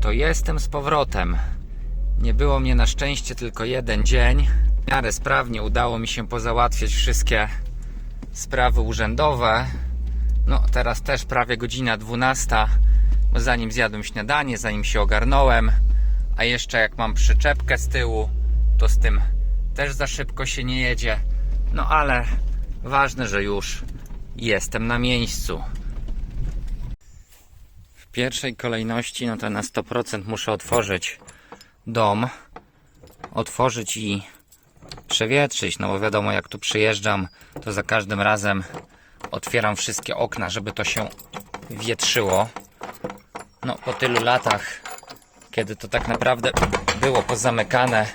to jestem z powrotem. Nie było mnie na szczęście tylko jeden dzień. W miarę sprawnie udało mi się pozałatwiać wszystkie sprawy urzędowe. No, teraz też prawie godzina 12, bo zanim zjadłem śniadanie, zanim się ogarnąłem, a jeszcze jak mam przyczepkę z tyłu, to z tym też za szybko się nie jedzie. No ale ważne, że już jestem na miejscu. W pierwszej kolejności, no to na 100% muszę otworzyć dom, otworzyć i przewietrzyć, no bo wiadomo, jak tu przyjeżdżam, to za każdym razem otwieram wszystkie okna, żeby to się wietrzyło. No, po tylu latach, kiedy to tak naprawdę było pozamykane,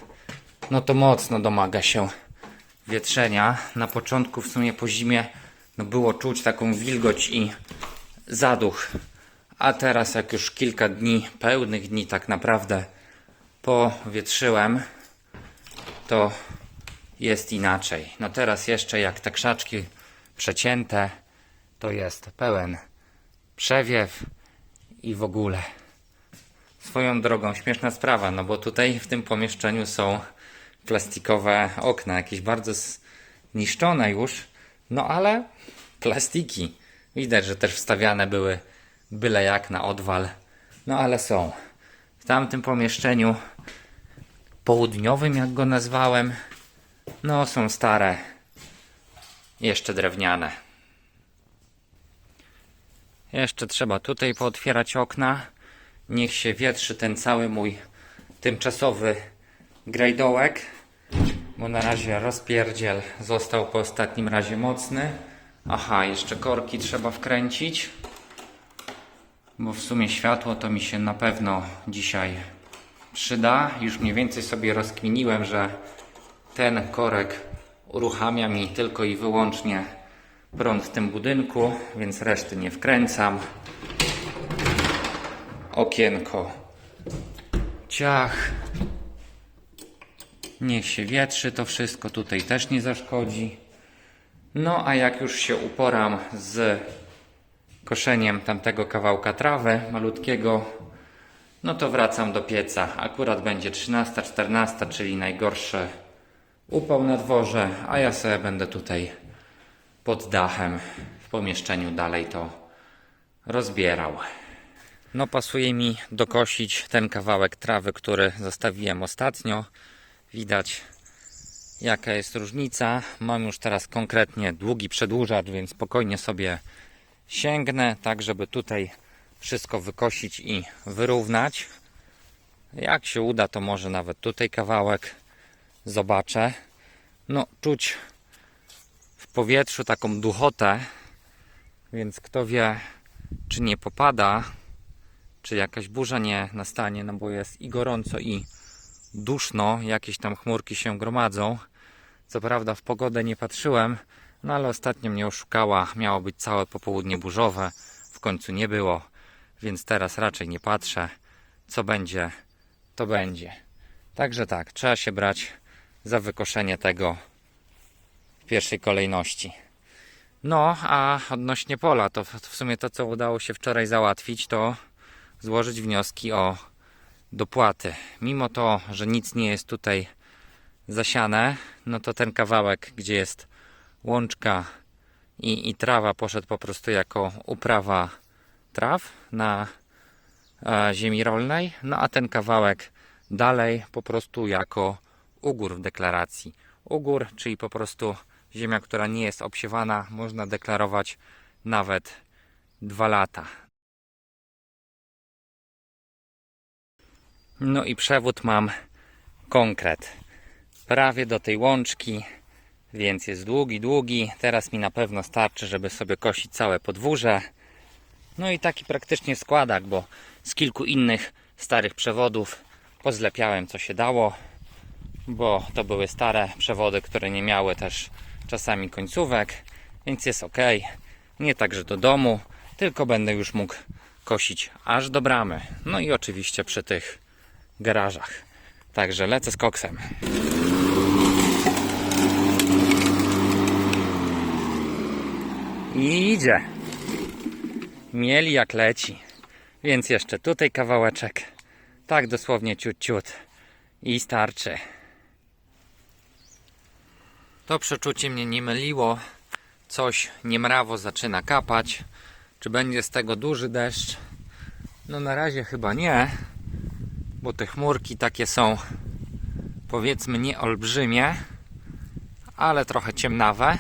no to mocno domaga się wietrzenia. Na początku, w sumie po zimie, no było czuć taką wilgoć i zaduch. A teraz, jak już kilka dni, pełnych dni tak naprawdę powietrzyłem, to jest inaczej. No teraz jeszcze jak te krzaczki przecięte, to jest pełen przewiew i w ogóle. Swoją drogą, śmieszna sprawa, no bo tutaj w tym pomieszczeniu są plastikowe okna, jakieś bardzo zniszczone już, no ale plastiki. Widać, że też wstawiane były byle jak na odwal, no ale są. W tamtym pomieszczeniu południowym, jak go nazwałem, no są stare, jeszcze drewniane. Jeszcze trzeba tutaj pootwierać okna. Niech się wietrzy ten cały mój tymczasowy grajdołek, bo na razie rozpierdziel został po ostatnim razie mocny. Aha, jeszcze korki trzeba wkręcić, bo w sumie światło to mi się na pewno dzisiaj przyda. Już mniej więcej sobie rozkminiłem, że ten korek uruchamia mi tylko i wyłącznie prąd w tym budynku, więc reszty nie wkręcam. Okienko. Ciach. Niech się wietrzy to wszystko, tutaj też nie zaszkodzi. No a jak już się uporam z koszeniem tamtego kawałka trawy malutkiego, no to wracam do pieca. Akurat będzie 13-14, czyli najgorszy upał na dworze, a ja sobie będę tutaj pod dachem w pomieszczeniu dalej to rozbierał. No pasuje mi dokosić ten kawałek trawy, który zostawiłem ostatnio. Widać jaka jest różnica. Mam już teraz konkretnie długi przedłużacz, więc spokojnie sobie sięgnę, tak żeby tutaj wszystko wykosić i wyrównać. Jak się uda, to może nawet tutaj kawałek zobaczę. No, czuć w powietrzu taką duchotę, więc kto wie, czy nie popada, czy jakaś burza nie nastanie, no bo jest i gorąco, i duszno, jakieś tam chmurki się gromadzą. Co prawda w pogodę nie patrzyłem, no ale ostatnio mnie oszukała. Miało być całe popołudnie burzowe, w końcu nie było, więc teraz raczej nie patrzę. Co będzie, to będzie. Także tak, trzeba się brać za wykoszenie tego w pierwszej kolejności. No, a odnośnie pola, to w sumie to, co udało się wczoraj załatwić, to złożyć wnioski o dopłaty. Mimo to, że nic nie jest tutaj zasiane, no to ten kawałek, gdzie jest łączka i, i trawa, poszedł po prostu jako uprawa traw na e, ziemi rolnej, no a ten kawałek dalej po prostu jako ugór w deklaracji. Ugór, czyli po prostu ziemia, która nie jest obsiewana, można deklarować nawet dwa lata. No i przewód mam konkret. Prawie do tej łączki, więc jest długi, długi. Teraz mi na pewno starczy, żeby sobie kosić całe podwórze. No i taki praktycznie składak, bo z kilku innych starych przewodów pozlepiałem co się dało, bo to były stare przewody, które nie miały też czasami końcówek, więc jest ok. Nie także do domu, tylko będę już mógł kosić aż do bramy. No i oczywiście przy tych garażach. Także lecę z koksem. I idzie. Mieli jak leci. Więc jeszcze tutaj kawałeczek. Tak dosłownie ciut ciut. I starczy. To przeczucie mnie nie myliło. Coś niemrawo zaczyna kapać. Czy będzie z tego duży deszcz? No na razie chyba nie, bo te chmurki takie są powiedzmy nie olbrzymie, ale trochę ciemnawe.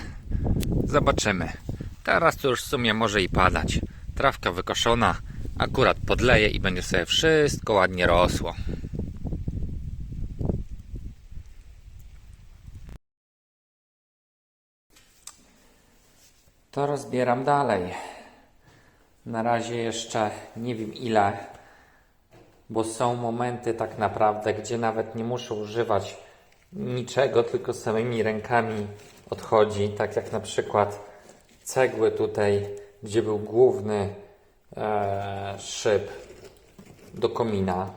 Zobaczymy. Teraz to już w sumie może i padać. Trawka wykoszona, akurat podleje i będzie sobie wszystko ładnie rosło. To rozbieram dalej. Na razie jeszcze nie wiem ile, bo są momenty tak naprawdę, gdzie nawet nie muszę używać niczego, tylko samymi rękami odchodzi. Tak jak na przykład cegły tutaj, gdzie był główny e, szyb do komina.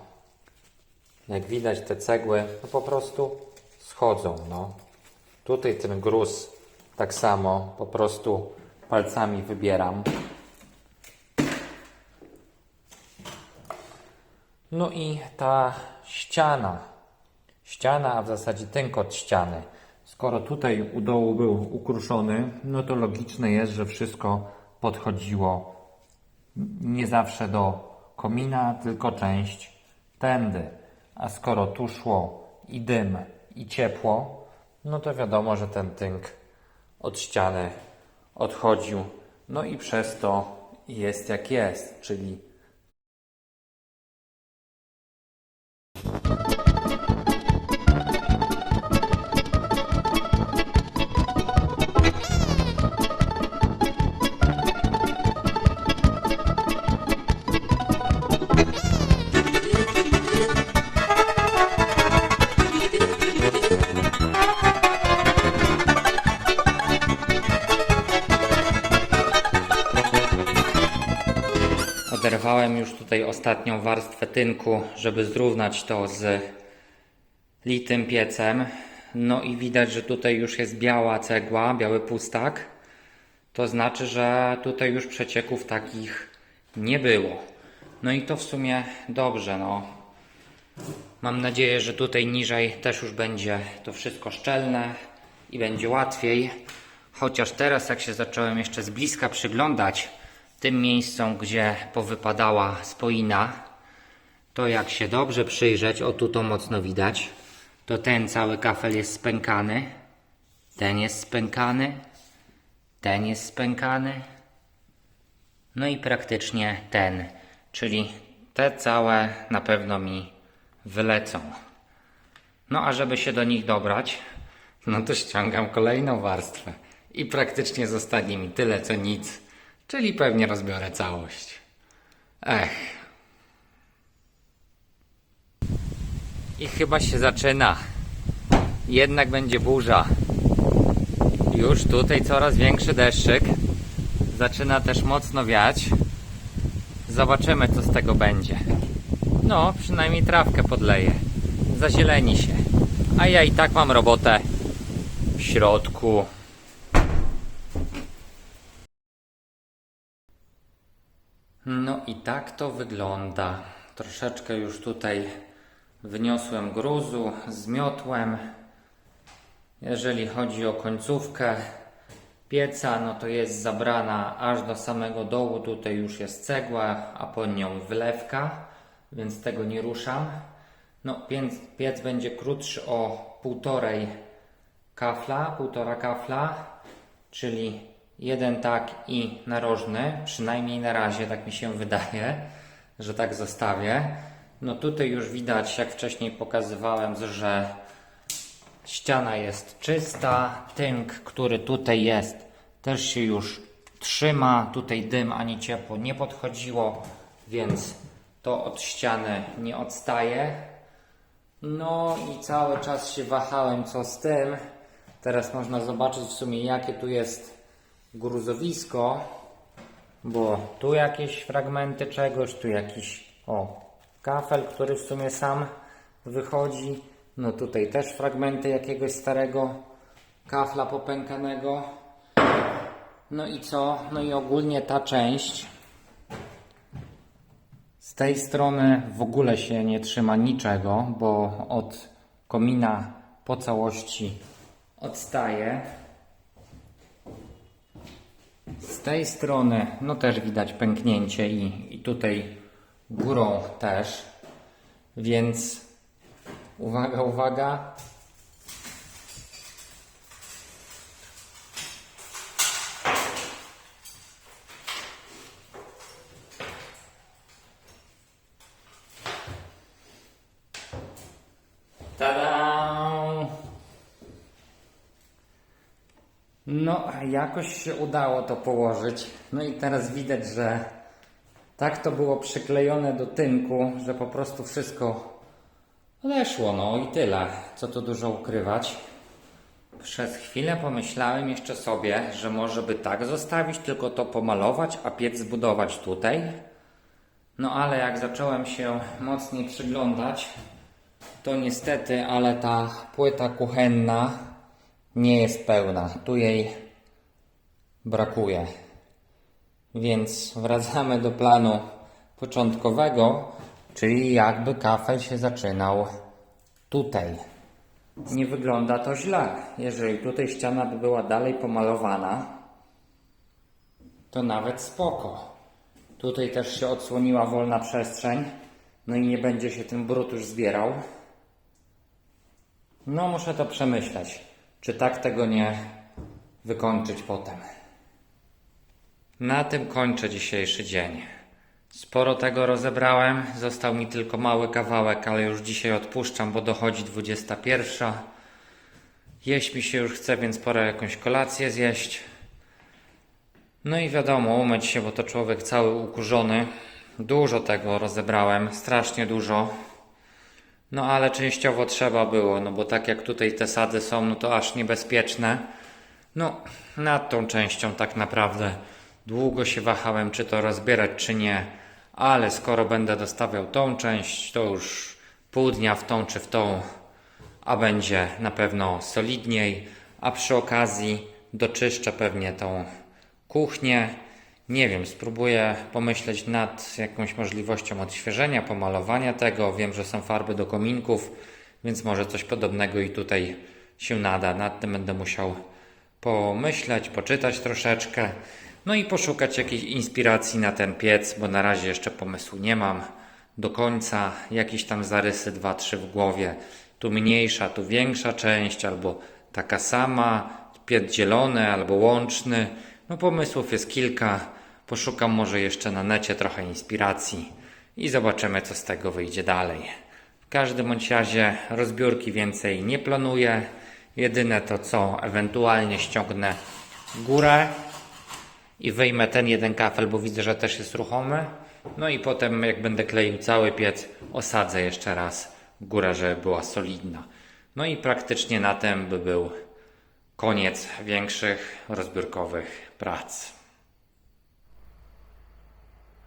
Jak widać te cegły no po prostu schodzą. No. Tutaj ten gruz tak samo po prostu palcami wybieram. No i ta ściana. Ściana, a w zasadzie ten kod ściany. Skoro tutaj u dołu był ukruszony, no to logiczne jest, że wszystko podchodziło nie zawsze do komina, tylko część tędy. A skoro tu szło i dym, i ciepło, no to wiadomo, że ten tynk od ściany odchodził. No i przez to jest jak jest, czyli Oderwałem już tutaj ostatnią warstwę tynku, żeby zrównać to z litym piecem. No i widać, że tutaj już jest biała cegła, biały pustak. To znaczy, że tutaj już przecieków takich nie było. No i to w sumie dobrze, no. Mam nadzieję, że tutaj niżej też już będzie to wszystko szczelne i będzie łatwiej. Chociaż teraz, jak się zacząłem jeszcze z bliska przyglądać tym miejscom, gdzie powypadała spoina, to jak się dobrze przyjrzeć, o tu to mocno widać, to ten cały kafel jest spękany, ten jest spękany, ten jest spękany, no i praktycznie ten, czyli te całe na pewno mi wylecą. No a żeby się do nich dobrać, no to ściągam kolejną warstwę. I praktycznie zostanie mi tyle co nic, czyli pewnie rozbiorę całość. Ech. I chyba się zaczyna. Jednak będzie burza. Już tutaj coraz większy deszczyk. Zaczyna też mocno wiać. Zobaczymy, co z tego będzie. No, przynajmniej trawkę podleję. Zazieleni się. A ja i tak mam robotę w środku. No i tak to wygląda. Troszeczkę już tutaj wniosłem gruzu, zmiotłem. Jeżeli chodzi o końcówkę pieca, no to jest zabrana aż do samego dołu. Tutaj już jest cegła, a pod nią wylewka, więc tego nie ruszam. No, piec, piec będzie krótszy o półtorej kafla, półtora kafla, czyli jeden tak i narożny, przynajmniej na razie, tak mi się wydaje, że tak zostawię. No tutaj już widać, jak wcześniej pokazywałem, że ściana jest czysta, tynk, który tutaj jest, też się już trzyma, tutaj dym ani ciepło nie podchodziło, więc to od ściany nie odstaje. No i cały czas się wahałem co z tym. Teraz można zobaczyć w sumie jakie tu jest gruzowisko, bo tu jakieś fragmenty czegoś, tu jakiś o kafel, który w sumie sam wychodzi. No tutaj też fragmenty jakiegoś starego kafla popękanego. No i co? No i ogólnie ta część Z tej strony w ogóle się nie trzyma niczego, bo od komina po całości odstaje. Z tej strony no też widać pęknięcie i, i tutaj górą też. Więc uwaga, uwaga. Tada! No, jakoś się udało to położyć. No i teraz widać, że tak to było przyklejone do tynku, że po prostu wszystko odeszło. No i tyle. Co tu dużo ukrywać. Przez chwilę pomyślałem jeszcze sobie, że może by tak zostawić, tylko to pomalować, a piec zbudować tutaj. No ale jak zacząłem się mocniej przyglądać, to niestety, ale ta płyta kuchenna nie jest pełna. Tu jej brakuje. Więc wracamy do planu początkowego, czyli jakby kafel się zaczynał tutaj. Nie wygląda to źle. Jeżeli tutaj ściana by była dalej pomalowana, to nawet spoko. Tutaj też się odsłoniła wolna przestrzeń, no i nie będzie się ten brud już zbierał. No, muszę to przemyśleć. Czy tak tego nie wykończyć potem? Na tym kończę dzisiejszy dzień. Sporo tego rozebrałem, został mi tylko mały kawałek, ale już dzisiaj odpuszczam, bo dochodzi 21. Jeść mi się już chce, więc pora jakąś kolację zjeść. No i wiadomo, umyć się, bo to człowiek cały ukurzony. Dużo tego rozebrałem, strasznie dużo. No ale częściowo trzeba było, no bo tak jak tutaj te sady są, no to aż niebezpieczne. No, nad tą częścią tak naprawdę długo się wahałem, czy to rozbierać, czy nie. Ale skoro będę dostawiał tą część, to już pół dnia w tą czy w tą, a będzie na pewno solidniej. A przy okazji doczyszczę pewnie tą kuchnię. Nie wiem, spróbuję pomyśleć nad jakąś możliwością odświeżenia, pomalowania tego. Wiem, że są farby do kominków, więc może coś podobnego i tutaj się nada. Nad tym będę musiał pomyśleć, poczytać troszeczkę. No i poszukać jakiejś inspiracji na ten piec, bo na razie jeszcze pomysłu nie mam do końca. Jakieś tam zarysy, dwa, trzy w głowie. Tu mniejsza, tu większa część, albo taka sama, piec dzielony, albo łączny. No pomysłów jest kilka. Poszukam może jeszcze na necie trochę inspiracji i zobaczymy, co z tego wyjdzie dalej. W każdym bądź razie rozbiórki więcej nie planuję. Jedyne to co, ewentualnie ściągnę górę i wyjmę ten jeden kafel, bo widzę, że też jest ruchomy. No i potem, jak będę kleił cały piec, osadzę jeszcze raz górę, żeby była solidna. No i praktycznie na tym by był koniec większych rozbiórkowych prac.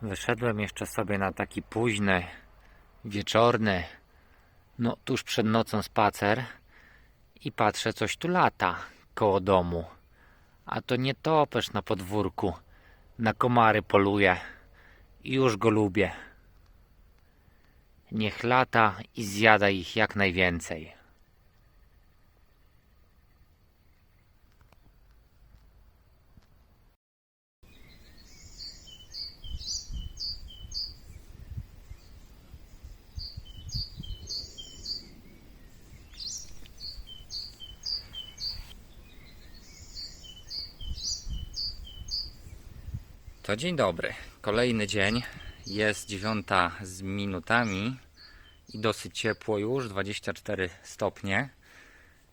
Wyszedłem jeszcze sobie na taki późny, wieczorny, no tuż przed nocą spacer i patrzę, coś tu lata koło domu. A to nie topesz na podwórku, na komary poluje i już go lubię. Niech lata i zjada ich jak najwięcej. To dzień dobry. Kolejny dzień. Jest dziewiąta z minutami i dosyć ciepło już, 24 stopnie.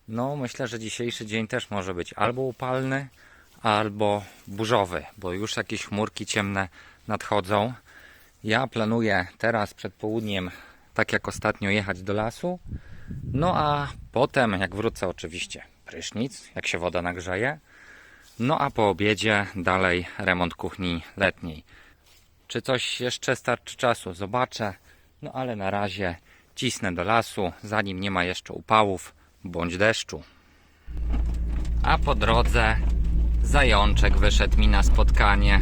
No, myślę, że dzisiejszy dzień też może być albo upalny, albo burzowy, bo już jakieś chmurki ciemne nadchodzą. Ja planuję teraz przed południem, tak jak ostatnio, jechać do lasu. No a potem, jak wrócę, oczywiście prysznic, jak się woda nagrzeje. No a po obiedzie dalej remont kuchni letniej. Czy coś jeszcze starczy czasu? Zobaczę. No ale na razie cisnę do lasu, zanim nie ma jeszcze upałów bądź deszczu. A po drodze zajączek wyszedł mi na spotkanie.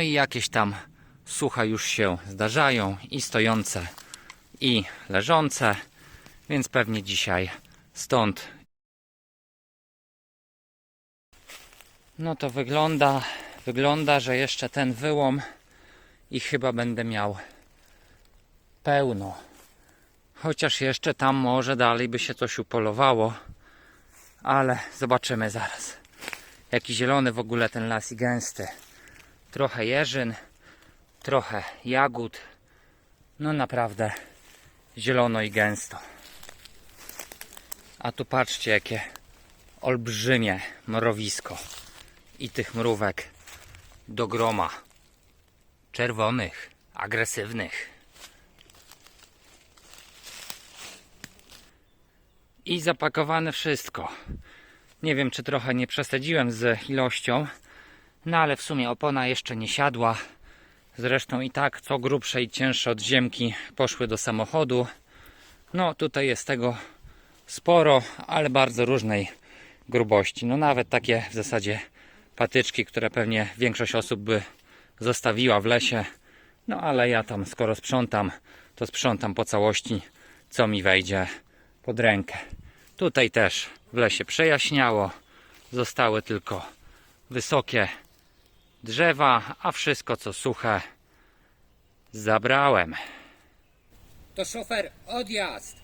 I jakieś tam sucha już się zdarzają i stojące i leżące, więc pewnie dzisiaj stąd. No to wygląda, wygląda, że jeszcze ten wyłom i chyba będę miał pełno. Chociaż jeszcze tam może dalej by się coś upolowało, ale zobaczymy zaraz. Jaki zielony w ogóle ten las i gęsty. Trochę jeżyn, trochę jagód. No naprawdę zielono i gęsto. A tu patrzcie jakie olbrzymie mrowisko. I tych mrówek do groma. Czerwonych, agresywnych. I zapakowane wszystko. Nie wiem, czy trochę nie przesadziłem z ilością, no ale w sumie opona jeszcze nie siadła. Zresztą i tak co grubsze i cięższe od ziemki poszły do samochodu. No tutaj jest tego sporo, ale bardzo różnej grubości. No nawet takie w zasadzie patyczki, które pewnie większość osób by zostawiła w lesie. No ale ja tam skoro sprzątam, to sprzątam po całości, co mi wejdzie pod rękę. Tutaj też w lesie przejaśniało. Zostały tylko wysokie drzewa, a wszystko co suche zabrałem. To szofer odjazd.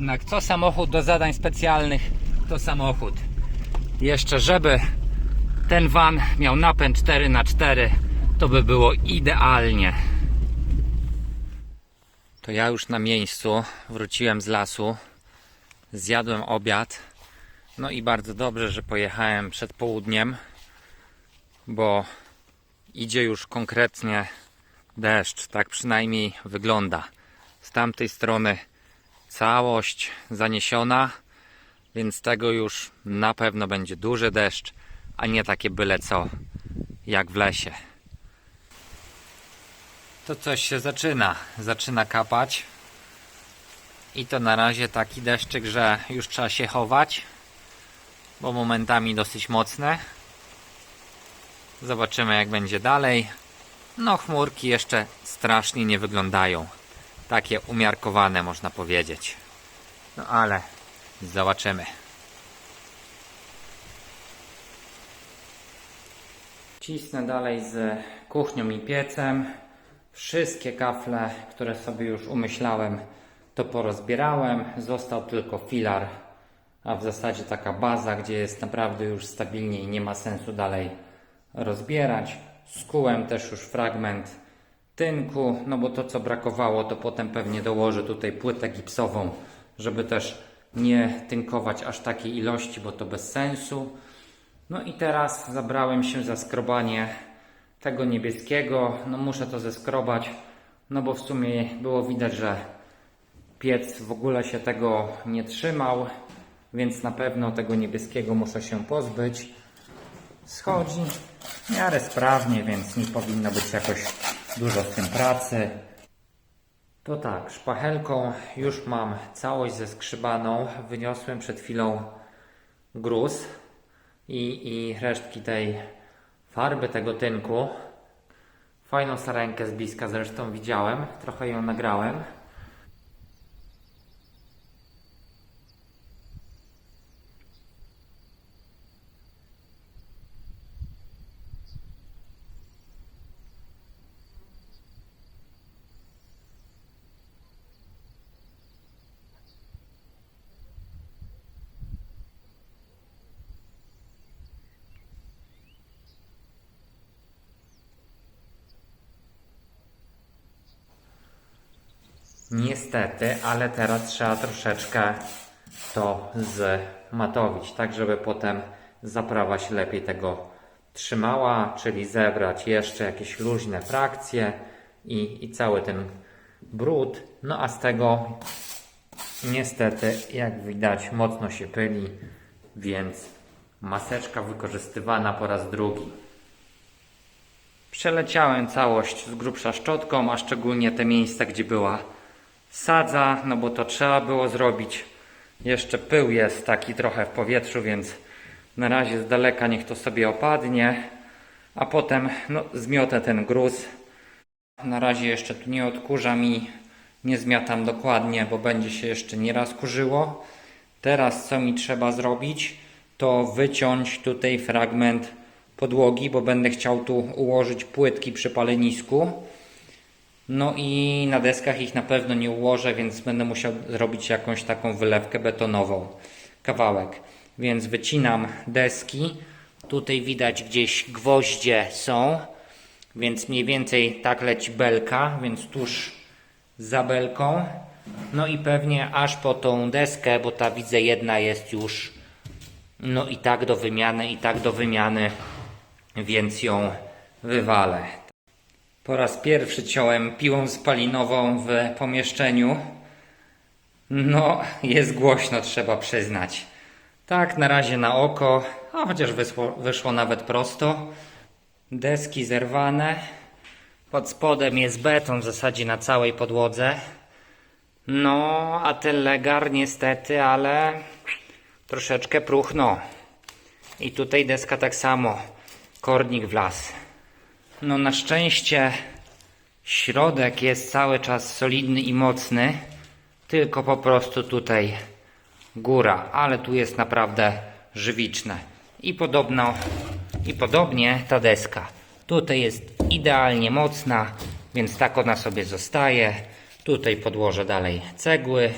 Jednak co samochód do zadań specjalnych, to samochód. Jeszcze żeby ten van miał napęd 4x4, to by było idealnie. To ja już na miejscu wróciłem z lasu, zjadłem obiad. No i bardzo dobrze, że pojechałem przed południem, bo idzie już konkretnie deszcz, tak przynajmniej wygląda. Z tamtej strony całość zaniesiona, więc tego już na pewno będzie duży deszcz, a nie takie byle co jak w lesie. To coś się zaczyna, zaczyna kapać. I to na razie taki deszczyk, że już trzeba się chować, bo momentami dosyć mocne. Zobaczymy jak będzie dalej. No chmurki jeszcze strasznie nie wyglądają takie umiarkowane można powiedzieć. No ale zobaczymy. Cisnę dalej z kuchnią i piecem. Wszystkie kafle, które sobie już umyślałem, to porozbierałem. Został tylko filar, a w zasadzie taka baza, gdzie jest naprawdę już stabilnie i nie ma sensu dalej rozbierać. Skułem też już fragment tynku, no bo to co brakowało, to potem pewnie dołożę tutaj płytę gipsową, żeby też nie tynkować aż takiej ilości, bo to bez sensu. No i teraz zabrałem się za skrobanie tego niebieskiego. No muszę to zeskrobać, no bo w sumie było widać, że piec w ogóle się tego nie trzymał, więc na pewno tego niebieskiego muszę się pozbyć. Schodzi w miarę sprawnie, więc nie powinno być jakoś dużo z tym pracy. To tak, szpachelką już mam całość zeskrzybaną. Wyniosłem przed chwilą gruz i, i resztki tej farby, tego tynku. Fajną sarenkę z bliska zresztą widziałem, trochę ją nagrałem. Niestety, ale teraz trzeba troszeczkę to zmatowić, tak żeby potem zaprawa się lepiej tego trzymała, czyli zebrać jeszcze jakieś luźne frakcje i, i cały ten brud. No a z tego Niestety, jak widać, mocno się pyli, więc maseczka wykorzystywana po raz drugi. Przeleciałem całość z grubsza szczotką, a szczególnie te miejsca, gdzie była sadza, no bo to trzeba było zrobić. Jeszcze pył jest taki trochę w powietrzu, więc na razie z daleka niech to sobie opadnie, a potem no, zmiotę ten gruz. Na razie jeszcze tu nie odkurzam i nie zmiatam dokładnie, bo będzie się jeszcze nieraz kurzyło. Teraz co mi trzeba zrobić, to wyciąć tutaj fragment podłogi, bo będę chciał tu ułożyć płytki przy palenisku. No i na deskach ich na pewno nie ułożę, więc będę musiał zrobić jakąś taką wylewkę betonową. Kawałek. Więc wycinam deski. Tutaj widać gdzieś gwoździe są, więc mniej więcej tak leci belka, więc tuż za belką. No i pewnie aż po tą deskę, bo ta widzę jedna jest już no i tak do wymiany, i tak do wymiany, więc ją wywalę. Po raz pierwszy ciąłem piłą spalinową w pomieszczeniu. No, jest głośno, trzeba przyznać. Tak, na razie na oko, a chociaż wyszło, wyszło nawet prosto. Deski zerwane. Pod spodem jest beton w zasadzie na całej podłodze. No, a ten legar niestety, ale troszeczkę próchno. I tutaj deska tak samo. Kornik w las. No na szczęście środek jest cały czas solidny i mocny, tylko po prostu tutaj góra, ale tu jest naprawdę żywiczne. I podobno i podobnie ta deska. Tutaj jest idealnie mocna, więc tak ona sobie zostaje. Tutaj podłożę dalej cegły,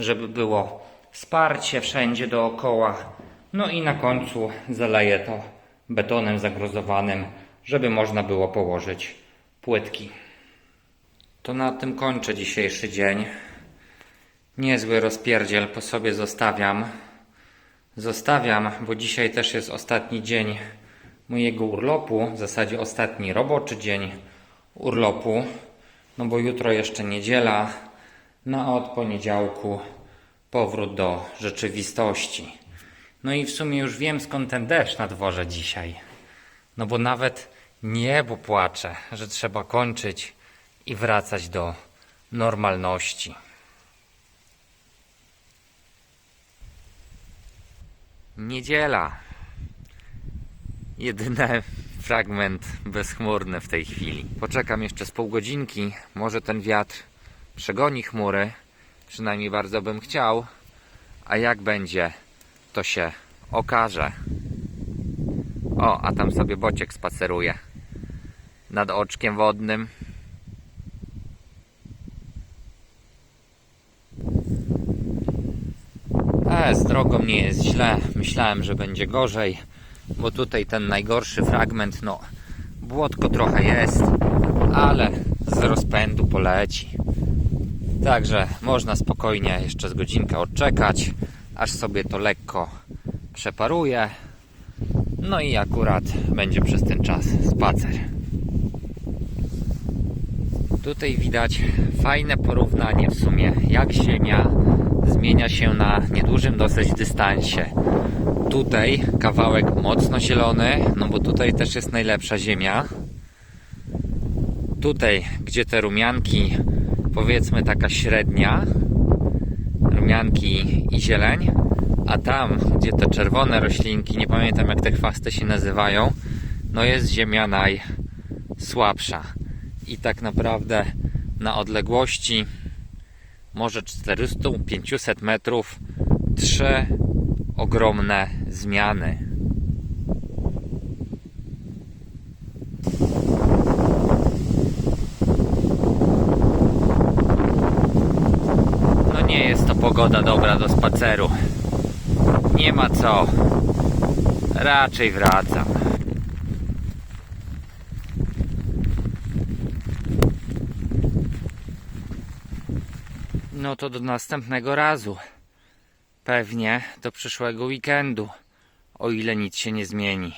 żeby było wsparcie wszędzie dookoła. No i na końcu zaleję to betonem zagrozowanym, żeby można było położyć płytki. To na tym kończę dzisiejszy dzień. Niezły rozpierdziel po sobie zostawiam. Zostawiam, bo dzisiaj też jest ostatni dzień mojego urlopu, w zasadzie ostatni roboczy dzień urlopu, no bo jutro jeszcze niedziela, no a od poniedziałku powrót do rzeczywistości. No i w sumie już wiem skąd ten deszcz na dworze dzisiaj. No bo nawet niebo płacze, że trzeba kończyć i wracać do normalności. Niedziela. Jedyny fragment bezchmurny w tej chwili. Poczekam jeszcze z pół godzinki. Może ten wiatr przegoni chmury. Przynajmniej bardzo bym chciał. A jak będzie, to się okaże. O, a tam sobie bociek spaceruje nad oczkiem wodnym. E, z drogą nie jest źle. Myślałem, że będzie gorzej, bo tutaj ten najgorszy fragment, no, błotko trochę jest, ale z rozpędu poleci. Także można spokojnie jeszcze z godzinkę odczekać, aż sobie to lekko przeparuje. No i akurat będzie przez ten czas spacer. Tutaj widać fajne porównanie w sumie, jak Ziemia zmienia się na niedużym dosyć dystansie. Tutaj kawałek mocno zielony, no bo tutaj też jest najlepsza ziemia. Tutaj, gdzie te rumianki, powiedzmy taka średnia, rumianki i zieleń, a tam, gdzie te czerwone roślinki, nie pamiętam jak te chwasty się nazywają, no jest ziemia najsłabsza. I tak naprawdę na odległości może 400-500 metrów trzy ogromne zmiany. No nie jest to pogoda dobra do spaceru. Nie ma co. Raczej wracam. No to do następnego razu. Pewnie do przyszłego weekendu, o ile nic się nie zmieni.